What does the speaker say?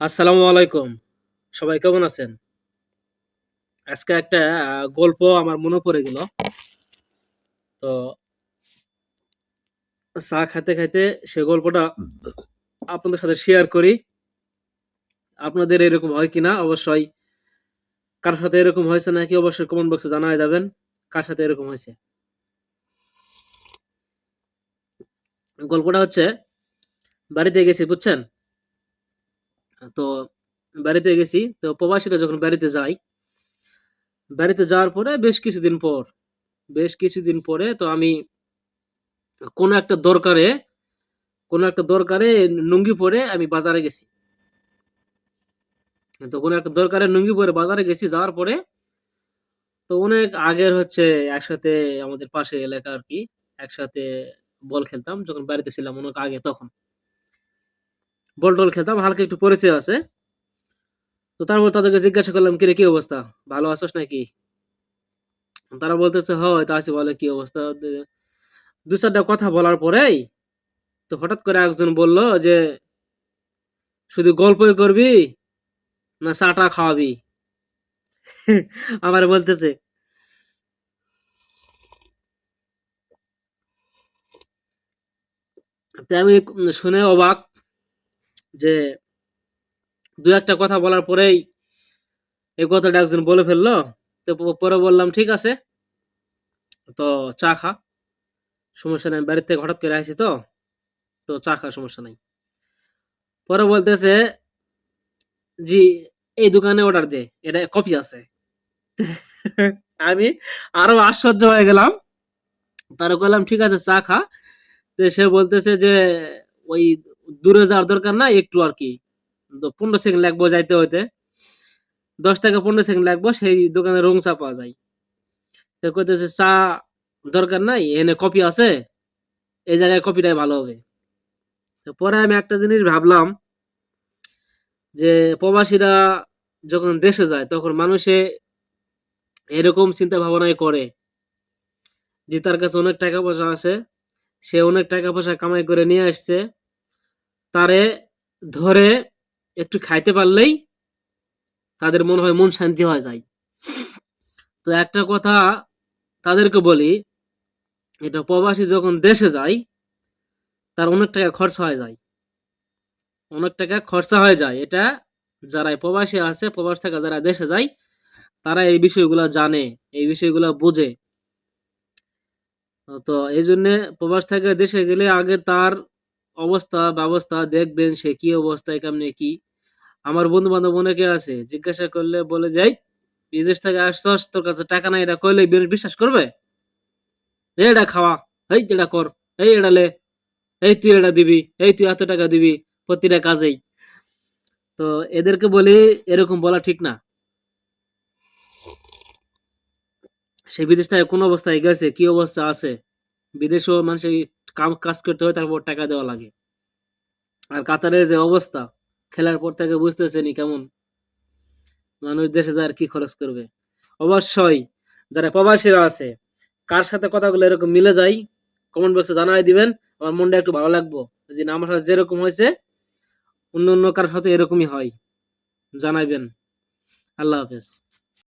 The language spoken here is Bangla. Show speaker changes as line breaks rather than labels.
আসসালামু আলাইকুম। সবাই কেমন আছেন? আজকে একটা গল্প আমার মনে পড়ে গেল। তো চা খাইতে খাইতে সে গল্পটা আপনাদের সাথে শেয়ার করি। আপনাদের এরকম হয় কিনা? অবশ্যই কার সাথে এরকম হয়েছে নাকি? অবশ্যই কমেন্ট বক্সে জানাই যাবেন। কার সাথে এরকম হয়েছে? গল্পটা হচ্ছে, বাড়িতে গেছি, বুঝছেন? তো বাড়িতে গেছি, তো প্রবাসীরা যখন বাড়িতে যায়, বাড়িতে যাওয়ার পরে বেশ কিছুদিন পর, বেশ কিছুদিন পরে তো আমি কোনো একটা দরকারে, কোনো একটা দরকারে লুঙ্গি পরে আমি বাজারে গেছি। তো কোনো একটা দরকারে লুঙ্গি পরে বাজারে গেছি, যাওয়ার পরে তো অনেক আগের হচ্ছে একসাথে আমাদের পাশে এলাকা আর কি, একসাথে বল খেলতাম, যখন বাড়িতে ছিলাম অনেক আগে তখন। বল টল খেলতাম হালকা একটু পরিচয় আছে। তো তারপর তাদেরকে জিজ্ঞাসা করলাম, কিরে, কি অবস্থা? ভালো আছোস নাকি? তারা বলতেছে, হয়, তা আছি, বলে কি অবস্থা? দু চারটা কথা বলার পরেই তো হঠাৎ করে একজন বলল যে, শুধু গল্পই করবি না চাটা খাওয়াবি? আমার বলতেছে আমি শুনে অবাক যে দু একটা কথা বলার পরেই এই কথাটা একজন বলে ফেলল। তো পরে বললাম, ঠিক আছে, তো চা খা। সমস্যা নাই, বাড়ির থেকে হঠাৎ করে আসি তো তো চা খা সমস্যা নাই। পরে বলতেছে, জি, এই দোকানে অর্ডার দে, এটা কপি আছে। আমি আরও আশ্চর্য হয়ে গেলাম। তারা বললাম, ঠিক আছে, চা খা। সে বলতেছে যে, ওই দূরে যাওয়ার দরকার না একটু আর কি। পনেরো সেকেন্ড লাগবো যাইতে হইতে। দশ থেকে পনেরো সেকেন্ড লাগবো, সেই দোকানে রং চা পাওয়া যায়। তো কইতেছে, চা দরকার নাই, এনে কপি আছে, এই জায়গায় কপিটাই ভালো হবে। তো পরে আমি একটা জিনিস ভাবলাম যে, প্রবাসীরা যখন দেশে যায়, তখন মানুষে এরকম চিন্তা ভাবনাই করে যে, তার কাছে অনেক টাকা পয়সা আছে, সে অনেক টাকা পয়সা কামাই করে নিয়ে আসছে। তারে ধরে একটু খাইতে পারলেই তাদের মনে হয় মন শান্তি হয়ে যায়। তো একটা কথা তাদেরকে বলি, এটা প্রবাসী যখন দেশে যায়, তার অনেক টাকা খরচা হয়ে যায়। অনেক টাকা খরচা হয়ে যায়। এটা যারা প্রবাসী আছে, প্রবাস থেকে যারা দেশে যায়, তারা এই বিষয়গুলো জানে, এই বিষয়গুলো বোঝে। তো এই জন্যে প্রবাস থেকে দেশে গেলে আগে তার অবস্থা ব্যবস্থা দেখবেন সে কি অবস্থায় কেমনে কি? আমার বন্ধু বান্ধব অনেকে আছে জিজ্ঞাসা করলে বলে যাই "এই, বিদেশ থেকে আসছস তোর কাছে টাকা নাই এটা কইলে বিশ্বাস করবে? এটা খাওয়া এই এটা কর এই এটা লে এই তুই এটা দিবি এই তুই এত টাকা দিবি প্রতিটা কাজেই। তো এদেরকে বলি এরকম বলা ঠিক না। সে বিদেশ থেকে কোন অবস্থায় গেছে কি অবস্থা আছে? বিদেশেও মানুষের কাজ করতে হয় তারপর টাকা দেওয়া লাগে। আর কাতারের যে অবস্থা খেলার পর থেকে বুঝতেছেনি কেমন। মানুষ দেশে যায় কি খরচ করবে। অবশ্যই যারা প্রবাসীরা আছে কার সাথে কথাগুলো এরকম মিলে যায় কমেন্ট বক্সে জানাই দিবেন। আমার মনটা একটু ভালো লাগবো যে না, আমার সাথে যেরকম হয়েছে অন্য অন্য কারোর সাথে এরকমই হয়। জানাইবেন। আল্লাহ হাফেজ।